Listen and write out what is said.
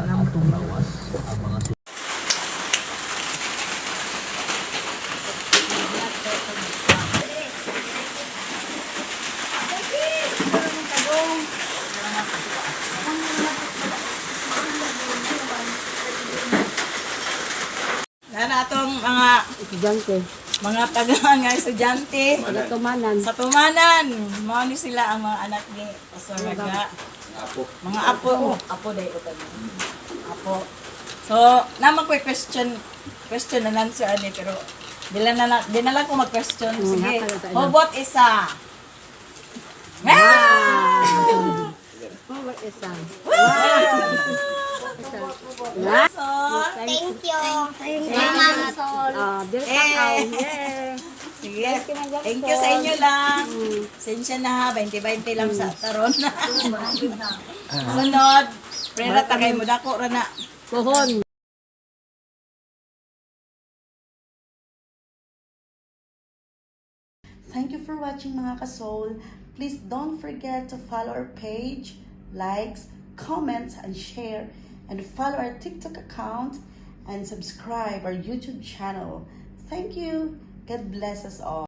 Sana itong lawas ang mga Nana atong mga ikigang ko taga nga estudyante Taga tumanan. sa tumanan. Mao ni sila ang mga anak ni Pastor Raga. Apo. Mga apo, apo dahil utan. Apo. So, naman ko question, question and answer ani pero dila na lang, di na lang ko mag-question. Mm, Sige. hapa na tayo. Hobot isa. Ah! Oh, what is that? So, Thank you. Sol. Ah, Yeah. sige. Thank you sa inyo lang. Sensya na ha, 20-20 lang sa taron. Sunod. Prera ta kay mo dako ra na. Pohon. Thank you for watching mga kasol. Please don't forget to follow our page, likes, comments, and share. And follow our TikTok account and subscribe our YouTube channel. Thank you. God bless us all.